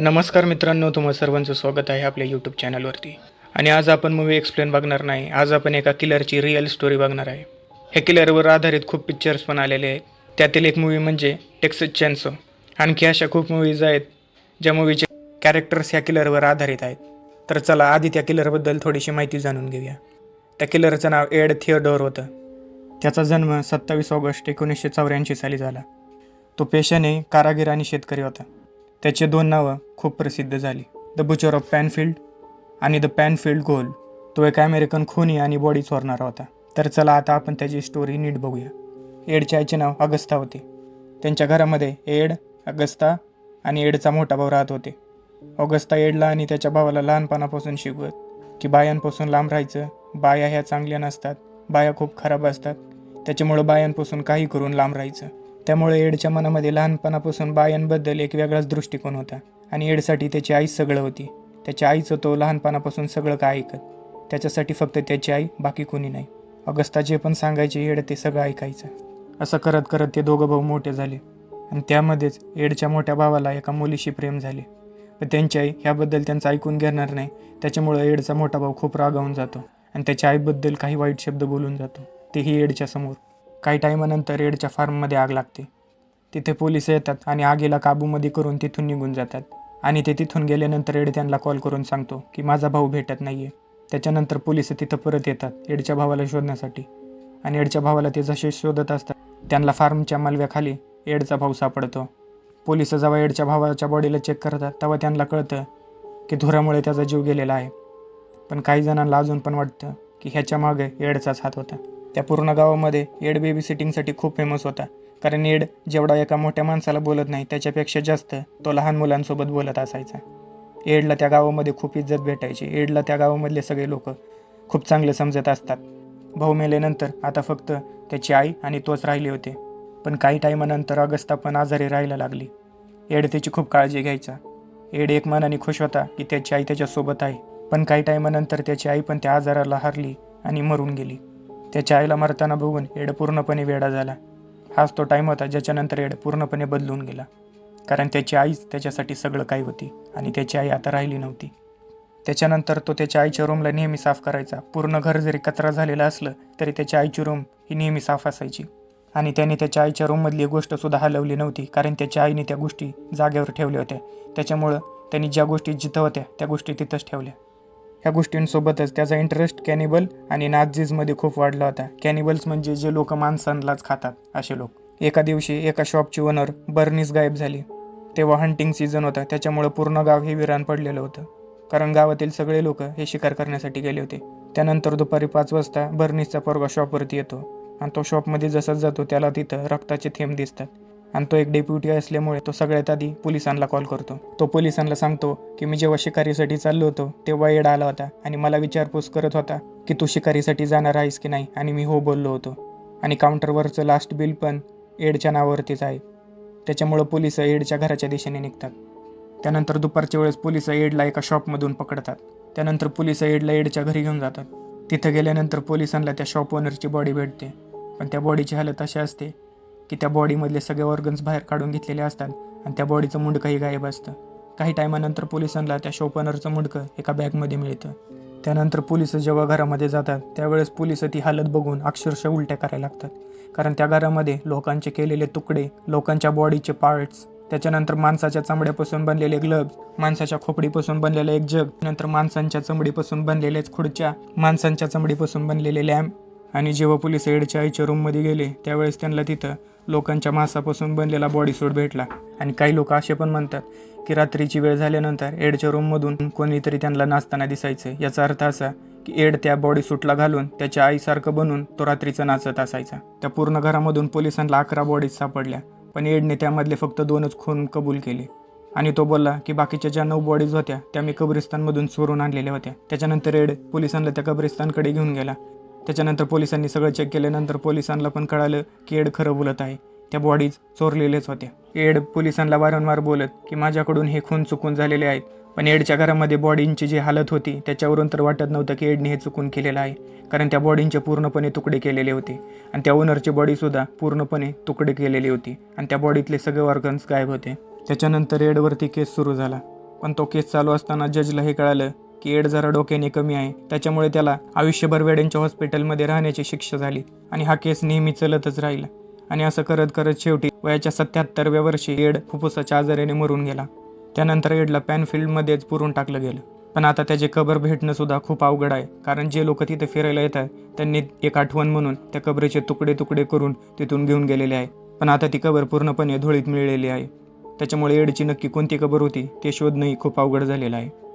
नमस्कार मित्रांनो तुम्हा सर्वांचं स्वागत आहे आपल्या यूट्यूब चॅनलवरती आणि आज आपण मूवी एक्सप्लेन बघणार नाही. आज आपण एका किलरची रिअल स्टोरी बघणार आहे. ह्या किलरवर आधारित खूप पिक्चर्स पण आलेले आहेत. त्यातील एक मूवी म्हणजे टेक्सस चॅन्सो आणखी अशा खूप मूवीज आहेत ज्या मूवीचे कॅरेक्टर्स ह्या किलरवर आधारित आहेत. तर चला आधी त्या किलरबद्दल थोडीशी माहिती जाणून घेऊया. त्या किलरचं नाव एड थिओडोर होतं. त्याचा जन्म सत्तावीस ऑगस्ट एकोणीसशे चौऱ्याऐंशी साली झाला. तो पेशाने कारागीर आणि शेतकरी होता. त्याचे दोन नावं खूप प्रसिद्ध झाली. द बुचर ऑफ पॅनफिल्ड आणि द पॅनफिल्ड गोल तो एक अमेरिकन खुनी आणि बॉडी चोरणारा होता. तर चला आता आपण त्याची स्टोरी नीट बघूया. एडच्या आईचे नाव अगस्ता होते. त्यांच्या घरामध्ये एड अगस्ता आणि एडचा मोठा भाऊ राहत होते. अगस्ता एडला आणि त्याच्या भावाला लहानपणापासून शिकवत की बायांपासून लांब राहायचं बाया ह्या चांगल्या नसतात बाया खूप खराब असतात. त्याच्यामुळं बायांपासून काही करून लांब राहायचं. त्यामुळे एडच्या मनामध्ये लहानपणापासून बायांबद्दल एक वेगळाच दृष्टिकोन होता आणि एडसाठी त्याची आई सगळं होती. त्याच्या आईचं तो लहानपणापासून सगळं काय ऐकत? त्याच्यासाठी फक्त त्याची आई बाकी कोणी नाही. अगस्ता जे पण सांगायचे एड ते सगळं ऐकायचं. असं करत करत ते दोघं भाऊ मोठे झाले. आणि त्यामध्येच एडच्या मोठ्या भावाला एका मुलीशी प्रेम झाले. पण त्यांची आई ह्याबद्दल त्यांचं ऐकून घेणार नाही. त्याच्यामुळं एडचा मोठा भाऊ खूप रागावून जातो. आणि त्याच्या आईबद्दल काही वाईट शब्द बोलून जातो. तेही एडच्या समोर. काही टायमानंतर एडच्या फार्ममध्ये आग लागते. तिथे पोलीस येतात आणि आगीला काबूमध्ये करून तिथून निघून जातात. आणि ते तिथून गेल्यानंतर एड त्यांना कॉल करून सांगतो की माझा भाऊ भेटत नाही आहे त्याच्यानंतर पोलीस तिथं परत येतात एडच्या भावाला शोधण्यासाठी. आणि एडच्या भावाला ते जसे शोधत असतात त्यांना फार्मच्या मालव्याखाली एडचा भाऊ सापडतो. पोलीस जेव्हा एडच्या भावाच्या बॉडीला चेक करतात तेव्हा त्यांना कळतं की धुरामुळे त्याचा जीव गेलेला आहे. पण काही जणांना अजून पण वाटतं की ह्याच्या मागे एडचाच हात होता. त्या पूर्ण गावामध्ये एड बेबी सिटिंगसाठी खूप फेमस होता. कारण एड जेवढा एका मोठ्या माणसाला बोलत नाही त्याच्यापेक्षा जास्त तो लहान मुलांसोबत बोलत असायचा. एडला त्या गावामध्ये खूप इज्जत भेटायची. एडला त्या गावामधले सगळे लोक खूप चांगले समजत असतात. भाऊ मेलेनंतर आता फक्त त्याची आई आणि तोच राहिले होते. पण काही टायमानंतर अगस्ता पण आजारी राहायला लागली. एड त्याची खूप काळजी घ्यायचा. एड एक मनाने खुश होता की त्याची आई त्याच्यासोबत आहे. पण काही टायमानंतर त्याची आई पण त्या आजाराला हरली आणि मरून गेली. त्याच्या आईला मरताना बघून एड पूर्णपणे वेडा झाला. हाच तो टाईम होता ज्याच्यानंतर एड पूर्णपणे बदलून गेला. कारण त्याची आईच त्याच्यासाठी सगळं काही होती आणि त्याची आई आता राहिली नव्हती. त्याच्यानंतर तो त्याच्या आईच्या रूमला नेहमी साफ करायचा. पूर्ण घर जरी कचरा झालेला असलं तरी त्याच्या आईची रूम ही नेहमी साफ असायची. आणि त्याने त्याच्या आईच्या रूममधली एक गोष्टसुद्धा हलवली नव्हती. कारण त्याच्या आईने त्या गोष्टी जागेवर ठेवल्या होत्या. त्याच्यामुळं त्यांनी ज्या गोष्टी जिथं होत्या त्या गोष्टी तिथंच ठेवल्या. ह्या गोष्टींसोबतच त्याचा इंटरेस्ट कॅनिबल आणि नाझीजमध्ये खूप वाढला होता. कॅनिबल्स म्हणजे जे लोक माणसांनाच खातात असे लोक. एका दिवशी एका शॉपची ओनर बर्नीस गायब झाली. तेव्हा हंटिंग सीझन होता त्याच्यामुळं पूर्ण गाव हे विरान पडलेलं होतं. कारण गावातील सगळे लोक हे शिकार करण्यासाठी गेले होते. त्यानंतर दुपारी पाच वाजता बर्नीसचा पोरगा शॉपवरती येतो. आणि तो शॉपमध्ये जसा जातो त्याला तिथं रक्ताचे थेंब दिसतात. आणि तो एक डेप्युटी असल्यामुळे तो सगळ्यात आधी पोलिसांना कॉल करतो. तो पोलिसांना सांगतो की मी जेव्हा शिकारीसाठी चाललो होतो तेव्हा एड आला होता आणि मला विचारपूस करत होता की तू शिकारीसाठी जाणार आहेस की नाही? आणि मी हो बोललो होतो. आणि काउंटरवरचं लास्ट बिल पण एडच्या नावावरतीच आहे. त्याच्यामुळं पोलीस एडच्या घराच्या दिशेने निघतात. त्यानंतर दुपारच्या वेळेस पोलीस एडला एका शॉपमधून पकडतात. त्यानंतर पोलीस एडला एडच्या घरी घेऊन जातात. तिथं गेल्यानंतर पोलिसांना त्या शॉप ओनरची बॉडी भेटते. पण त्या बॉडीची हालत अशी असते की त्या बॉडीमधले सगळे ऑर्गन्स बाहेर काढून घेतलेले असतात आणि त्या बॉडीचं मुंडकंही गायब असतं. काही टायमानंतर पोलिसांना त्या शोपनरचं मुंडकं एका बॅगमध्ये मिळतं. त्यानंतर पोलीस जेव्हा घरामध्ये जातात त्यावेळेस पोलीस ती हालत बघून अक्षरशः उलट्या करायला लागतात. कारण त्या घरामध्ये लोकांचे केलेले तुकडे लोकांच्या बॉडीचे पार्ट्स त्याच्यानंतर माणसाच्या चामड्यापासून बनलेले ग्लब्स माणसाच्या खोपडीपासून बनलेलं एक जग नंतर माणसांच्या चमडीपासून बनलेलेच खुर्च्या माणसांच्या चमडीपासून बनलेले लॅम्प आणि जेव्हा पोलीस एडच्या आईच्या रूममध्ये गेले त्यावेळेस त्यांना तिथं लोकांच्या मांसापासून बनलेला बॉडी सूट भेटला. आणि काही लोक असे पण म्हणतात की रात्रीची वेळ झाल्यानंतर एडच्या रूममधून कोणीतरी त्यांना नाचताना दिसायचं. याचा अर्थ असा की एड त्या बॉडी सूटला घालून त्याच्या आईसारखं बनून तो रात्रीचं नाचत असायचा. त्या पूर्ण घरामधून पोलिसांना अकरा बॉडीज सापडल्या पण एडने त्यामधले फक्त दोनच खून कबूल केले. आणि तो बोलला की बाकीच्या ज्या नऊ बॉडीज होत्या त्या मी कब्रिस्तानमधून चोरून आणलेल्या होत्या. त्याच्यानंतर एड पोलिसांना त्या कब्रिस्तानकडे घेऊन गेला. त्याच्यानंतर पोलिसांनी सगळं चेक केल्यानंतर पोलिसांना पण कळालं की एड खरं बोलत आहे. त्या बॉडीज चोरलेलेच होत्या. एड पोलिसांना वारंवार बोलत की माझ्याकडून हे खून चुकून झालेले आहेत. पण एडच्या घरामध्ये बॉडींची जी हालत होती त्याच्यावरून तर वाटत नव्हतं की एडने हे चुकून केलेलं आहे. कारण त्या बॉडींचे पूर्णपणे तुकडे केलेले होते. आणि त्या ओनरची बॉडीसुद्धा पूर्णपणे तुकडे केलेली होती. आणि त्या बॉडीतले सगळे ऑर्गन्स गायब होते. त्याच्यानंतर एडवरती केस सुरू झाला. पण तो केस चालू असताना जजला हे कळालं की एड जरा डोक्याने कमी आहे. त्याच्यामुळे त्याला आयुष्यभर वेड्यांच्या हॉस्पिटलमध्ये राहण्याची शिक्षा झाली आणि हा केस नेहमी चलतच राहिला. आणि असं करत करत शेवटी वयाच्या सत्याहत्तरव्या वर्षी एड फुफ्फुसाच्या आजाराने मरून गेला. त्यानंतर एडला पॅनफिल्डमध्येच पुरून टाकलं गेलं. पण आता त्याचे कबर भेटणं सुद्धा खूप अवघड आहे. कारण जे लोक तिथे फिरायला येतात त्यांनी एक आठवण म्हणून त्या कबरेचे तुकडे तुकडे करून तिथून घेऊन गेलेले आहे. पण आता ती कबर पूर्णपणे धुळीत मिळलेली आहे. त्याच्यामुळे एडची नक्की कोणती कबर होती ते शोधणंही खूप अवघड झालेलं आहे.